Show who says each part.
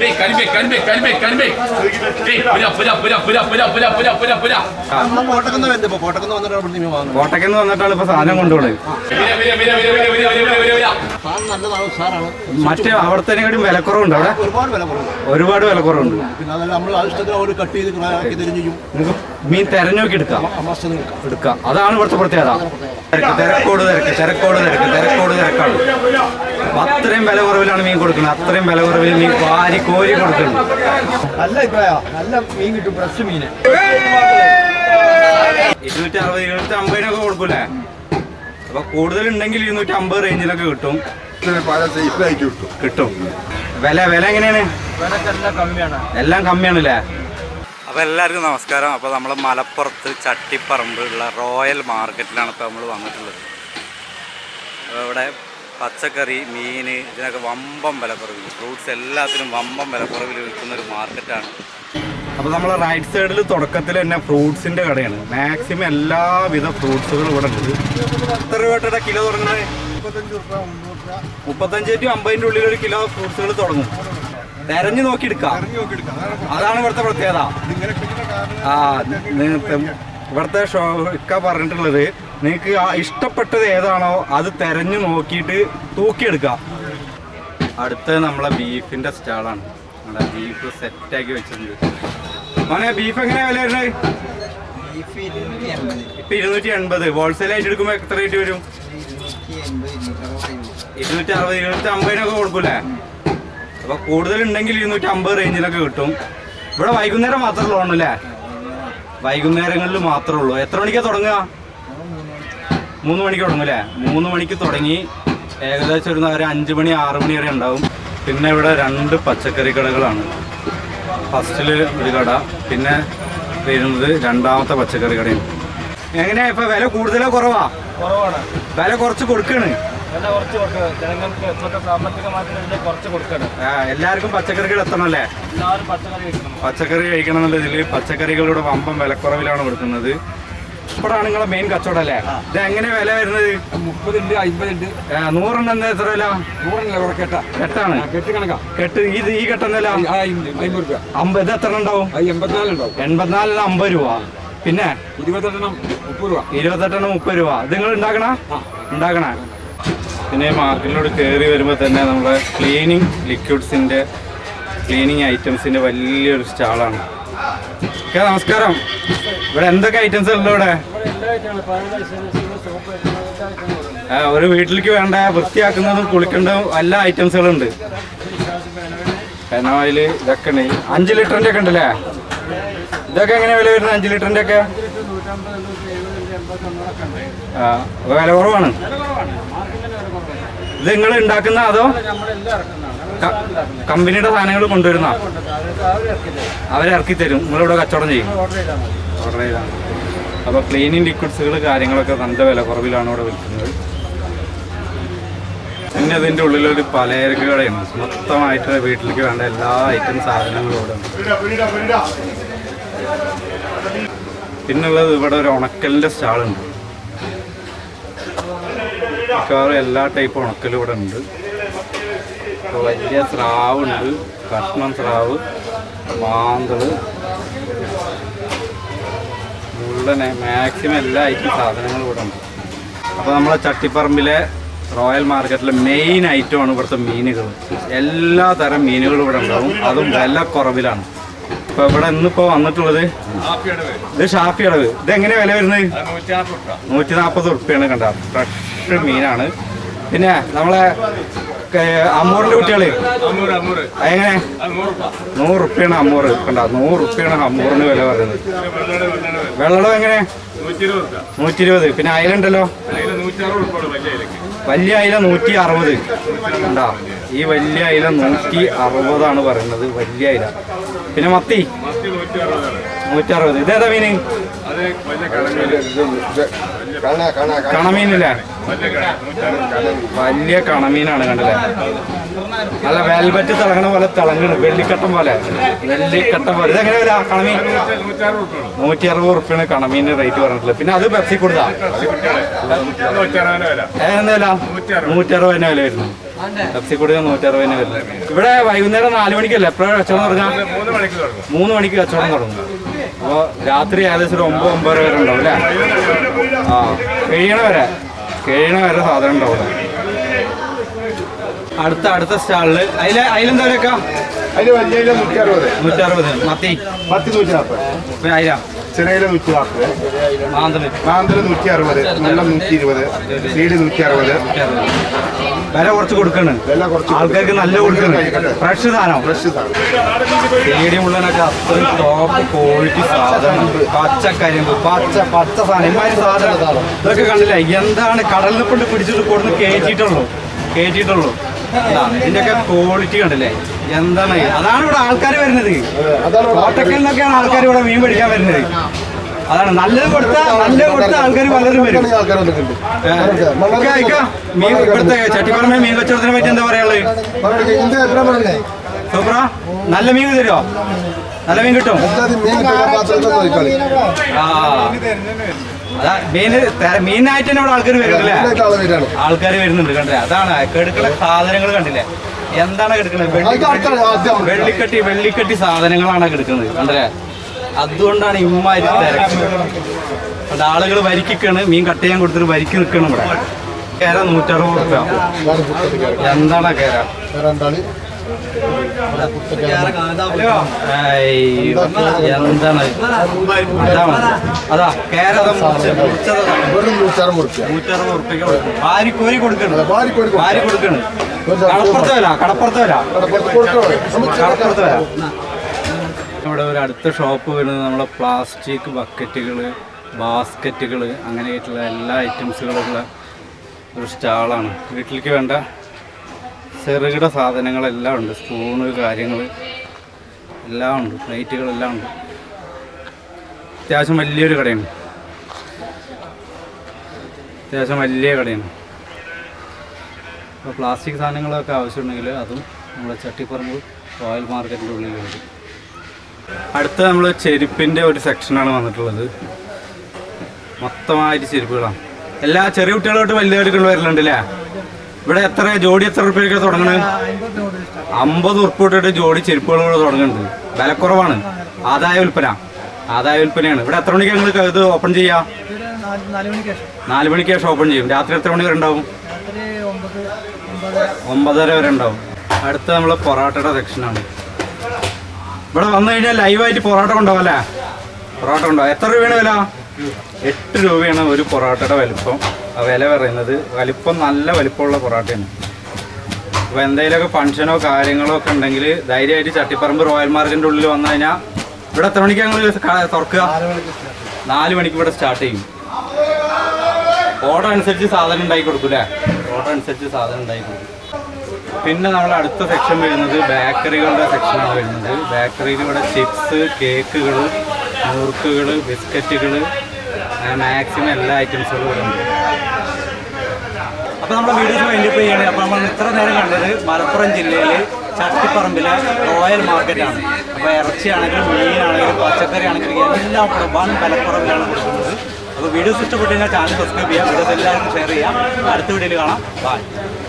Speaker 1: ഏയ് കരിമേ കരിമേ കരിമേ കരിമേ ഏയ് പുര പുര പുര പുര പുര പുര പുര പുര പുര
Speaker 2: നമ്മൾ കോട്ടക്കുന്ന വരുന്നത് ഇപ്പോൾ കോട്ടക്കുന്ന വന്നിട്ടാണ്
Speaker 3: ഇപ്പൊ സാധനം
Speaker 2: കൊണ്ടുപോണത് നല്ലതാണ് സാറാണ്
Speaker 3: മറ്റേ അവിടത്തേക്കാളും വിലക്കുറവുണ്ട് അവിടെ.
Speaker 2: ഒരുപാട് വില കുറവ്
Speaker 3: ഒരുപാട് വിലക്കുറവുണ്ട്.
Speaker 2: പിന്നെ അതല്ല നമ്മൾ ആവശ്യത്തിന് അവർ കട്ട് ചെയ്ത് ആക്കി തരും ചെയ്യും.
Speaker 3: നിങ്ങൾക്ക് മീൻ തെരഞ്ഞോക്കി എടുക്കാം.
Speaker 2: എടുക്കാം.
Speaker 3: എടുക്കാം. അതാണ് ഇവിടുത്തെ പ്രത്യേകത. തിരക്ക് തിരക്കോട് തിരക്ക് തിരക്കോട് തിരക്ക് തിരക്കോട് തിരക്കാണ്. അത്രയും വില കുറവിലാണ് മീൻ കൊടുക്കുന്നത്. അത്രയും വില കുറവിൽ മീൻ വാരി കോരി കൊടുക്കുന്നു
Speaker 4: നല്ല അഭിപ്രായം നല്ല മീൻ കിട്ടും ഫ്രഷ് മീന്.
Speaker 3: ഇരുന്നൂറ്റി അറുപത് ഇരുന്നൂറ്റി അമ്പതിനൊക്കെ കൊടുക്കൂലേ? അപ്പൊ കൂടുതൽ ഉണ്ടെങ്കിൽ ഇരുന്നൂറ്റി അമ്പത് റേഞ്ചിലൊക്കെ കിട്ടും
Speaker 5: കിട്ടും.
Speaker 3: കിട്ടും. വില വില എങ്ങനെയാണ്? എല്ലാം കമ്മിയാണല്ലേ? അപ്പോൾ എല്ലാവർക്കും നമസ്കാരം. അപ്പോൾ നമ്മൾ മലപ്പുറത്ത് ചട്ടിപ്പറമ്പുള്ള റോയൽ മാർക്കറ്റിലാണ് ഇപ്പോൾ നമ്മൾ വന്നിട്ടുള്ളത്. അപ്പോൾ ഇവിടെ പച്ചക്കറി മീൻ ഇതിനൊക്കെ വമ്പം വിലക്കുറവിൽ ഫ്രൂട്ട്സ് എല്ലാത്തിനും വമ്പം വിലക്കുറവിൽ വിൽക്കുന്ന ഒരു മാർക്കറ്റാണ്. അപ്പോൾ നമ്മൾ റൈറ്റ് സൈഡിൽ തുടക്കത്തിൽ തന്നെ ഫ്രൂട്ട്സിന്റെ കടയാണ്. മാക്സിമം എല്ലാവിധ ഫ്രൂട്ട്സുകളും ഇവിടെ ഉണ്ട്. എത്ര രൂപയുടെ കിലോ തുടങ്ങുന്നത് മുപ്പത്തഞ്ച് ടു അമ്പതിന്റെ ഉള്ളിൽ ഒരു കിലോ ഫ്രൂട്ട്സുകൾ തുടങ്ങും. തെരഞ്ഞു നോക്കി എടുക്കാം അതാണ് ഇവിടുത്തെ പ്രത്യേകത. ആ ഇവിടുത്തെ ഷോ ഇക്ക പറഞ്ഞിട്ടുള്ളത് നിങ്ങൾക്ക് ആ ഇഷ്ടപ്പെട്ടത് ഏതാണോ അത് തെരഞ്ഞു നോക്കിയിട്ട് തൂക്കിയെടുക്കാം. അടുത്തത് നമ്മളെ ബീഫിന്റെ സ്റ്റാളാണ്. നമ്മുടെ ബീഫ് സെറ്റാക്കി വെച്ചിട്ടുണ്ട്. മോനെ ബീഫ് എങ്ങനെ വില വരുന്നത്? ഇപ്പൊ ഇരുന്നൂറ്റി എൺപത്. ഹോൾസെയിൽ ആയിട്ട് എടുക്കുമ്പോൾ എത്ര റേറ്റ് വരും? ഇരുന്നൂറ്റി അറുപത് ഇരുന്നൂറ്റി അമ്പതിനൊക്കെ കൊടുക്കൂലേ? അപ്പൊ കൂടുതൽ ഉണ്ടെങ്കിൽ ഇരുന്നൂറ്റി അമ്പത് റേഞ്ചിലൊക്കെ കിട്ടും. ഇവിടെ വൈകുന്നേരം മാത്രമേ ഉള്ളൂ അല്ലേ? വൈകുന്നേരങ്ങളിൽ മാത്രമേ ഉള്ളൂ. എത്ര മണിക്കാ തുടങ്ങുക? മൂന്ന് മണിക്ക് തുടങ്ങും അല്ലേ? മൂന്ന് മണിക്ക് തുടങ്ങി ഏകദേശം ഒരു നേരം അഞ്ച് മണി ആറ് മണി വരെ ഉണ്ടാവും. പിന്നെ ഇവിടെ രണ്ട് പച്ചക്കറി കടകളാണ്. ഫസ്റ്റിൽ ഒരു കട പിന്നെ വരുന്നത് രണ്ടാമത്തെ പച്ചക്കറി കടയും എങ്ങനെയാ ഇപ്പൊ വില കൂടുതലോ കുറവാ?
Speaker 4: കുറവാണ്.
Speaker 3: വില കുറച്ച് കൊടുക്കാണ്.
Speaker 4: വില കുറച്ച് കൊടുക്കണം ജനങ്ങൾക്ക് സാമ്പത്തികമായിട്ട് കുറച്ച് കൊടുക്കണം.
Speaker 3: എല്ലാവർക്കും പച്ചക്കറികൾ എത്തണമല്ലേ
Speaker 4: എല്ലാവരും പച്ചക്കറി കഴിക്കണം.
Speaker 3: പച്ചക്കറി കഴിക്കണം എന്നുള്ളതിൽ പച്ചക്കറികളുടെ വമ്പം വിലക്കുറവിലാണ് കൊടുക്കുന്നത്. ഇപ്പോഴാണ് നിങ്ങളെ മെയിൻ കച്ചവടം അല്ലേ? ഇത് എങ്ങനെ വില വരുന്നത്?
Speaker 4: മുപ്പതുണ്ട് അമ്പതുണ്ട്
Speaker 3: ഉണ്ട് നൂറെണ്ണം എന്താ എത്ര വില?
Speaker 4: ഇവിടെ കേട്ട?
Speaker 3: കെട്ടാണ്
Speaker 4: കെട്ടി കണക്കാ.
Speaker 3: കെട്ട് ഇത് ഈ കെട്ടെന്നല്ല
Speaker 4: അമ്പത് രൂപ.
Speaker 3: അമ്പത് ഇത് എത്ര ഉണ്ടാവും?
Speaker 4: എൺപത്തിനാല് ഉണ്ടാവും.
Speaker 3: എൺപത്തിനാലിന് അമ്പത് രൂപ. പിന്നെ?
Speaker 4: ഇരുപത്തെട്ടെണ്ണം മുപ്പത് രൂപ.
Speaker 3: ഇരുപത്തെട്ടെണ്ണം മുപ്പത് രൂപ. ഇത് നിങ്ങൾ ഉണ്ടാക്കണ? ഉണ്ടാക്കണ? പിന്നെ മാർക്കറ്റിലോട് കയറി വരുമ്പോൾ തന്നെ നമ്മുടെ ക്ലീനിങ് ലിക്വിഡ്സിന്റെ ക്ലീനിങ് ഐറ്റംസിന്റെ വലിയൊരു സ്റ്റാളാണ്. ഓക്കെ നമസ്കാരം. ഇവിടെ എന്തൊക്കെ ഐറ്റംസ് ഉള്ളു ഇവിടെ? ഒരു വീട്ടിലേക്ക് വേണ്ട വൃത്തിയാക്കുന്നതും കുളിക്കേണ്ടതും എല്ലാ ഐറ്റംസുകളും ഉണ്ട്. പെനോയിൽ ഇതൊക്കെ ഉണ്ട്. അഞ്ച് ലിറ്ററിന്റെ ഒക്കെ ഉണ്ടല്ലേ? ഇതൊക്കെ എങ്ങനെ വില വരുന്നത്? അഞ്ച് ലിറ്ററിന്റെ ഒക്കെ? വില കുറവാണ്. ഇത് നിങ്ങൾ ഉണ്ടാക്കുന്ന അതോ? കമ്പനിയുടെ സാധനങ്ങൾ കൊണ്ടുവരുന്ന? അവരെ ഇറക്കി തരും. നിങ്ങളിവിടെ കച്ചവടം ചെയ്യും. ഓർഡർ ചെയ്താണ് അപ്പോൾ ക്ലീനിങ് ലിക്വിഡ്സുകൾ കാര്യങ്ങളൊക്കെ നല്ല വില കുറവിലാണ് ഇവിടെ വിൽക്കുന്നത്. പിന്നെ അതിന്റെ ഉള്ളിലൊരു പലചരക്ക് കടയാണ് മൊത്തമായിട്ട് വീട്ടിലേക്ക് വേണ്ട എല്ലാ ഐറ്റം സാധനങ്ങളും ഇവിടെ ഉണ്ട്. പിന്നുള്ളത് ഇവിടെ ഒരു ഉണക്കലിന്റെ സ്റ്റാളുണ്ട്. മിക്കവാറും എല്ലാ ടൈപ്പ് ഉണക്കലും ഇവിടെ ഉണ്ട്. ഇപ്പോൾ വലിയ സ്രാവുണ്ട്. കഷ്ണം സ്രാവ് മാന്തൾ. മുള്ളനെ മാക്സിമം എല്ലാ ഐറ്റം സാധനങ്ങളും ഇവിടെ ഉണ്ട്. അപ്പോൾ നമ്മളെ ചട്ടിപ്പറമ്പിലെ റോയൽ മാർക്കറ്റിലെ മെയിൻ ഐറ്റമാണ് ഇവിടുത്തെ മീനുകൾ. എല്ലാ തരം മീനുകളും ഇവിടെ ഉണ്ടാവും. അതും വില കുറവിലാണ്. ഇപ്പൊ ഇവിടെ ഇന്നിപ്പോ വന്നിട്ടുള്ളത് ഇത് ഷാഫി അടവ് ഇത് എങ്ങനെയാ വില വരുന്നത്? നൂറ്റി നാൽപ്പത് ഉറുപ്പ്യാണ് കണ്ട. ഫ്രഷ് മീനാണ്. പിന്നെ നമ്മളെ അമ്മൂറിന്റെ കുട്ടികൾ? എങ്ങനെ? നൂറ് റുപ്യാണ് അമ്മൂറ്. കണ്ട? നൂറ് റുപ്യാണ് അമ്മൂറിന് വില പറയുന്നത്. വെള്ളടം എങ്ങനെ? നൂറ്റി ഇരുപത് പിന്നെ അയലുണ്ടല്ലോ? വലിയ അയില നൂറ്റി അറുപത് കണ്ടാ? ഈ വലിയ അയില നൂറ്റി അറുപതാണ് പറയുന്നത് വലിയ അയില. പിന്നെ മത്തി? നൂറ്റി അറുപത് ഇതേതാ മീന് കണമീനില്ലേ? വലിയ കണമീനാണ് കണ്ടല്ലേ? നല്ല വെൽവെറ്റ് തിളങ്ങണ പോലെ തിളങ്ങണ് വെള്ളിക്കട്ടം പോലെ. വെള്ളിക്കട്ടം പോലെ. ഇതെങ്ങനെ വരാ? കണമീൻ? നൂറ്റി അറുപത് ഉറുപ്പിയാണ് കണമീന് റേറ്റ് പറഞ്ഞിട്ടുള്ളത്. പിന്നെ അത് പെപ്സി കൊടുത്താ? ഏതെന്താ നൂറ്റി അറുപതിന് വില വരുന്നു. പെപ്സി കൊടുക്കാൻ നൂറ്റി അറുപത് തന്നെ വില ഇവിടെ വൈകുന്നേരം നാല് മണിക്കല്ലേ? എപ്പോഴാണ് കച്ചവടം തുടങ്ങാം?
Speaker 4: മൂന്ന് മണിക്ക്
Speaker 3: കച്ചവടം തുടങ്ങും. അപ്പോൾ രാത്രി ഏകദേശം ഒരു ഒമ്പത് ഒമ്പതര വരെ ഉണ്ടാവും അല്ലേ? ആ കഴിയണ വരെ കഴിയണ വരെ സാധനം ഉണ്ടാവും. അടുത്ത അടുത്ത സ്റ്റാളിൽ അതിൽ അതിലെന്താ വിലക്ക
Speaker 5: അതിന് വലിയ നൂറ്ററുപത്
Speaker 3: നൂറ്ററുപത് മത്തി?
Speaker 5: പത്ത് നൂറ്റി നാൽപ്പത്
Speaker 3: ആയിരം
Speaker 5: ചെറിയ നൂറ്റി നാൽപ്പത്
Speaker 3: മാന്തൽ.
Speaker 5: മാന്തൽ നൂറ്റി അറുപത് നല്ല നൂറ്റി ഇരുപത് സീഡ് നൂറ്റി അറുപത്
Speaker 3: വില കുറച്ച് കൊടുക്കണ്. ആൾക്കാർക്ക് നല്ല കൊടുക്കണ്. ഫ്രഷ് സാധനം.
Speaker 5: ഫ്രഷ്
Speaker 3: മുള്ളനൊക്കെ അത്രയും ടോപ്പ് ക്വാളിറ്റി സാധനം. പച്ചക്കരിമ്പ് പച്ച പച്ച സാധനം. ഇമാതിരി സാധനം. ഇതൊക്കെ കണ്ടില്ല? എന്താണ് കടലിനെ കൊണ്ട് പിടിച്ചിട്ട് കൊടുന്ന് കയറ്റിയിട്ടുള്ളൂ കയറ്റിയിട്ടുള്ളൂ ഇതിന്റെ ഇതിന്റെയൊക്കെ ക്വാളിറ്റി കണ്ടില്ലേ? എന്താണ്? അതാണ് ഇവിടെ ആൾക്കാർ വരുന്നത്. കോട്ടക്കലിനൊക്കെയാണ് ആൾക്കാർ ഇവിടെ മീൻ പിടിക്കാൻ വരുന്നത്. അതാണ് നല്ലത് കൊടുത്ത നല്ലത് കൊടുത്ത ആൾക്കാർ പലരും വരും. ഇവിടുത്തെ ചട്ടിപ്പറമ്പ മീൻ കച്ചവടത്തിനെ പറ്റി എന്താ പറയാനുള്ളത്? സൂപ്പറ നല്ല മീൻ തരുമോ നല്ല മീൻ കിട്ടും? ആ. അതാ തെ- മീനായിട്ട് തന്നെ ഇവിടെ ആൾക്കാർ വരുന്നില്ലേ ആൾക്കാർ വരുന്നുണ്ട് കണ്ടില്ലേ? അതാണ് കെടുക്കുന്ന സാധനങ്ങൾ കണ്ടില്ലേ? എന്താണ് കിടക്കുന്നത് വെള്ളിക്കട്ടി വെള്ളിക്കട്ടി സാധനങ്ങളാണ് കിടക്കുന്നത് കണ്ടില്ലേ? അതുകൊണ്ടാണ് ഇമ്മാരി തിരക്ക്. അവിടെ ആളുകൾ വരിക്കാണ് മീൻ കട്ട് ചെയ്യാൻ കൊടുത്തിട്ട് വരിക്ക് നിൽക്കണം ഇവിടെ. കേര നൂറ്ററുപത് റുപ്യ എന്താണ് കേര?
Speaker 5: എന്താണ്?
Speaker 3: അതാ കേരളം അതാ കൊടുക്കണം. വാരി കൊടുക്കണം. കടപ്പുറത്ത് ഇവിടെ ഒരു അടുത്ത ഷോപ്പ് വരുന്നത് നമ്മളെ പ്ലാസ്റ്റിക് ബക്കറ്റുകൾ ബാസ്ക്കറ്റുകൾ അങ്ങനെയായിട്ടുള്ള എല്ലാ ഐറ്റംസുകളുള്ള ഒരു സ്റ്റാളാണ് വീട്ടിലേക്ക് വേണ്ട ചെറുകിട സാധനങ്ങളെല്ലാം ഉണ്ട്. സ്പൂണ് കാര്യങ്ങൾ എല്ലാം ഉണ്ട്. പ്ലേറ്റുകളെല്ലാം ഉണ്ട്. അത്യാവശ്യം വലിയൊരു കടയാണ്. അത്യാവശ്യം വലിയ കടയാണ്. അപ്പോൾ പ്ലാസ്റ്റിക് സാധനങ്ങളൊക്കെ ആവശ്യമുണ്ടെങ്കിൽ അതും നമ്മുടെ ചട്ടിപ്പറമ്പ് റോയൽ മാർക്കറ്റിന്റെ ഉള്ളിലുണ്ട്. അടുത്ത നമ്മൾ ചെരുപ്പിന്റെ ഒരു സെക്ഷനാണ് വന്നിട്ടുള്ളത്. മൊത്തമായിട്ട് ചെരുപ്പുകളാണ് എല്ലാ ചെറിയ കുട്ടികളോട്ട് വലിയവർക്ക് വരലുണ്ട് അല്ലേ? ഇവിടെ എത്ര ജോഡി എത്ര റുപ്യൊക്കെ തുടങ്ങണത് അമ്പത് ഉറുപ്പ് തൊട്ടിട്ട് ജോഡി ചെരുപ്പുകളോട് തുടങ്ങുന്നുണ്ട്. വിലക്കുറവാണ്. ആദായ വിൽപ്പന. ആദായ വിൽപ്പനയാണ്. ഇവിടെ എത്ര മണിക്ക് ഞങ്ങൾ ഇത് ഓപ്പൺ ചെയ്യാം? നാല് മണിക്ക് ശേഷം ഓപ്പൺ ചെയ്യും. രാത്രി എത്ര മണി വരെ ഉണ്ടാവും? ഒമ്പതര വരെ ഉണ്ടാവും. അടുത്ത നമ്മൾ പൊറോട്ടയുടെ സെക്ഷനാണ്. ഇവിടെ വന്നു കഴിഞ്ഞാൽ ലൈവായിട്ട് പൊറോട്ട കൊണ്ടുപോകും അല്ലേ? പൊറോട്ട കൊണ്ടുപോകാം. എത്ര രൂപയാണ് വില? എട്ട് രൂപയാണ് ഒരു പൊറോട്ടയുടെ വലിപ്പം. ആ വില പറയുന്നത് വലിപ്പം നല്ല വലിപ്പമുള്ള പൊറോട്ടയാണ്. അപ്പോൾ എന്തെങ്കിലുമൊക്കെ ഫംഗ്ഷനോ കാര്യങ്ങളോ ഒക്കെ ഉണ്ടെങ്കിൽ ധൈര്യമായിട്ട് ചട്ടിപ്പറമ്പ് റോയൽ മാർക്കറ്റിന്റെ ഉള്ളിൽ വന്നു കഴിഞ്ഞാൽ ഇവിടെ എത്ര മണിക്ക് ഞങ്ങൾ തുറക്കുക? നാല് മണിക്ക് ഇവിടെ സ്റ്റാർട്ട് ചെയ്യും. ഓർഡർ അനുസരിച്ച് സാധനം ഉണ്ടാക്കി കൊടുക്കൂലേ ഓട ഓർഡർ അനുസരിച്ച് സാധനം ഉണ്ടാക്കി കൊടുക്കും. പിന്നെ നമ്മൾ അടുത്ത സെക്ഷൻ വരുന്നത് ബേക്കറികളുടെ സെക്ഷനാണ് വരുന്നത്. ബേക്കറിയിൽ ഇവിടെ ചിപ്സ് കേക്കുകൾ മുറുക്കുകൾ ബിസ്ക്കറ്റുകൾ മാക്സിമം എല്ലാ ഐറ്റംസുകളും ഇവിടെ ഉണ്ട്. അപ്പോൾ നമ്മുടെ വീഡിയോസ് വേണ്ടി ചെയ്യണേ. അപ്പോൾ നമ്മൾ ഇത്ര നേരം കണ്ടത് മലപ്പുറം ജില്ലയിലെ ചട്ടിപ്പറമ്പിലെ റോയൽ മാർക്കറ്റാണ് അപ്പോൾ ഇറച്ചിയാണെങ്കിലും മീനാണെങ്കിലും പച്ചക്കറി ആണെങ്കിലും എല്ലാം പ്രഭാവം വിലക്കുറവിലാണ് കൊടുക്കുന്നത് അപ്പോൾ വീഡിയോസ് ഇഷ്ടപ്പെട്ടു കഴിഞ്ഞാൽ ചാനൽ സബ്സ്ക്രൈബ് ചെയ്യാം. വീഡിയോസ് എല്ലാവർക്കും ഷെയർ ചെയ്യാം. അടുത്ത വീഡിയോയിൽ കാണാം. ബൈ